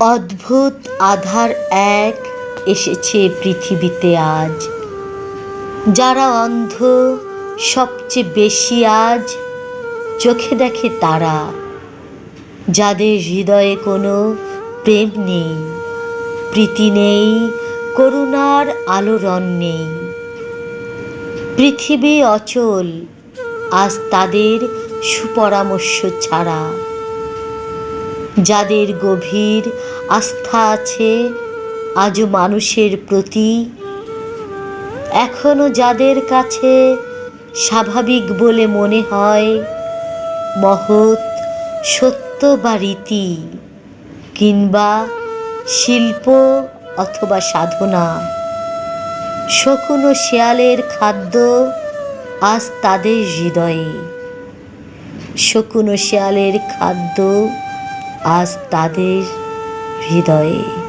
অদ্ভুত আধার এক এসেছে পৃথিবীতে আজ। যারা অন্ধ, সবচেয়ে বেশি আজ চোখে দেখে তারা। যাদের হৃদয়ে কোনো প্রেম নেই, প্রীতি নেই, করুণার আলোড়ন নেই। পৃথিবী অচল, আজ তাদের সুপরামর্শ ছাড়া। যাদের গভীর আস্থা আছে, আজও মানুষের প্রতি, এখনও যাদের কাছে স্বাভাবিক বলে মনে হয়, মহৎ, সত্য বা রীতি, কিংবা শিল্প অথবা সাধনা, শকুন ও শেয়ালের খাদ্য আজ তাদের হৃদয়ে। শকুন ও শেয়ালের খাদ্য আজ তাদের হৃদয়ে।